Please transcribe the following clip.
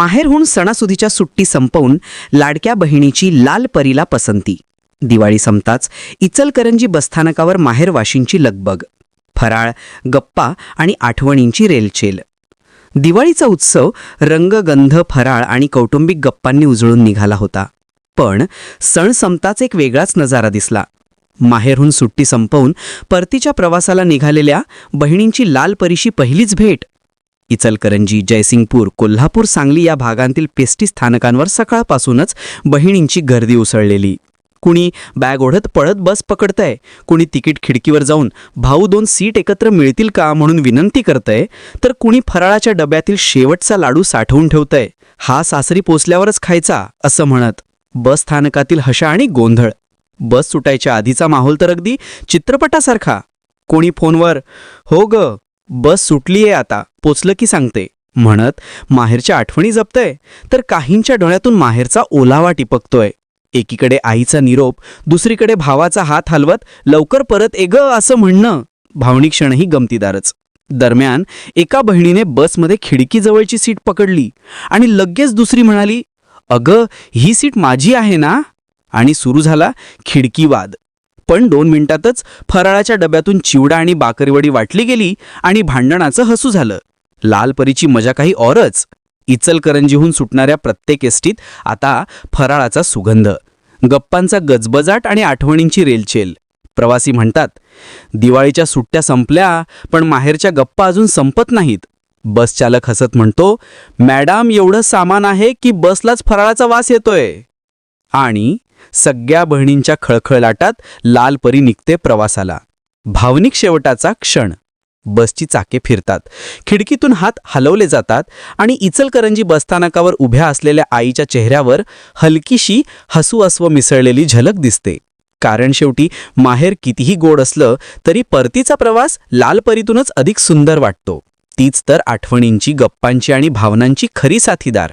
माहेरहून सणासुदीच्या सुट्टी संपवून लाडक्या बहिणीची लाल परीला पसंती. दिवाळी संपताच इचलकरंजी बसस्थानकावर माहेरवाशींची लगबग. फराळ गप्पा आणि आठवणींची रेलचेल. दिवाळीचा उत्सव रंगगंध फराळ आणि कौटुंबिक गप्पांनी उजळून निघाला होता. पण सण संपताच एक वेगळाच नजारा दिसला. माहेरहून सुट्टी संपवून परतीच्या प्रवासाला निघालेल्या बहिणींची लाल परीशी पहिलीच भेट. इचलकरंजी जयसिंगपूर कोल्हापूर सांगली या भागांतील पेस्टी स्थानकांवर सकाळपासूनच बहिणींची गर्दी उसळलेली. कुणी बॅग ओढत पळत बस पकडतंय कुणी तिकीट खिडकीवर जाऊन भाऊ दोन सीट एकत्र मिळतील का म्हणून विनंती करतंय तर कुणी फराळाच्या डब्यातील शेवटचा लाडू साठवून ठेवतंय हा सासरी पोचल्यावरच खायचा असं म्हणत. बस स्थानकातील हशा आणि गोंधळ. बस सुटायच्या आधीचा माहोल तर अगदी चित्रपटासारखा. कोणी फोनवर हो ग बस सुटलीये आता. पोचलं की सांगते. म्हणत माहेरच्या आठवणी जपतय तर काहींच्या डोळ्यातून माहेरचा ओलावा टिपकतोय. एकीकडे आईचा निरोप दुसरीकडे भावाचा हात हलवत लवकर परत एग असं म्हणणं. भावनिक क्षणही गमतीदारच. दरम्यान एका बहिणीने बसमध्ये खिडकीजवळची सीट पकडली आणि लगेच दुसरी म्हणाली अगं ही सीट माझी आहे ना? आणि सुरू झाला खिडकीवाद पण दोन मिनिटातच फराळाच्या डब्यातून चिवडा आणि बाकरवडी वाटली गेली आणि भांडणाचं हसू झालं. लाल परीची मजा काही औरच. इचलकरंजीहून सुटणाऱ्या प्रत्येक एसटीत आता फराळाचा सुगंध. गप्पांचा गजबजाट आणि आठवणींची रेलचेल. प्रवासी म्हणतात दिवाळीच्या सुट्ट्या संपल्या पण माहेरच्या गप्पा अजून संपत नाहीत. बस चालक हसत म्हणतो मॅडम एवढं सामान आहे की बसलाच फराळाचा वास येतोय. आणि सगळ्या बहिणींच्या खळखळलाटात लाल परी निघते प्रवासाला. भावनिक शेवटाचा क्षण. बसची चाके फिरतात. खिडकीतून हात हलवले जातात आणि इचलकरंजी बसस्थानकावर उभ्या असलेल्या आईच्या चेहऱ्यावर हलकीशी हसू अस्व मिसळलेली झलक दिसते. कारण शेवटी माहेर कितीही गोड असलं तरी परतीचा प्रवास लालपरीतूनच अधिक सुंदर वाटतो. तीच तर आठवणींची गप्पांची आणि भावनांची खरी साथीदार.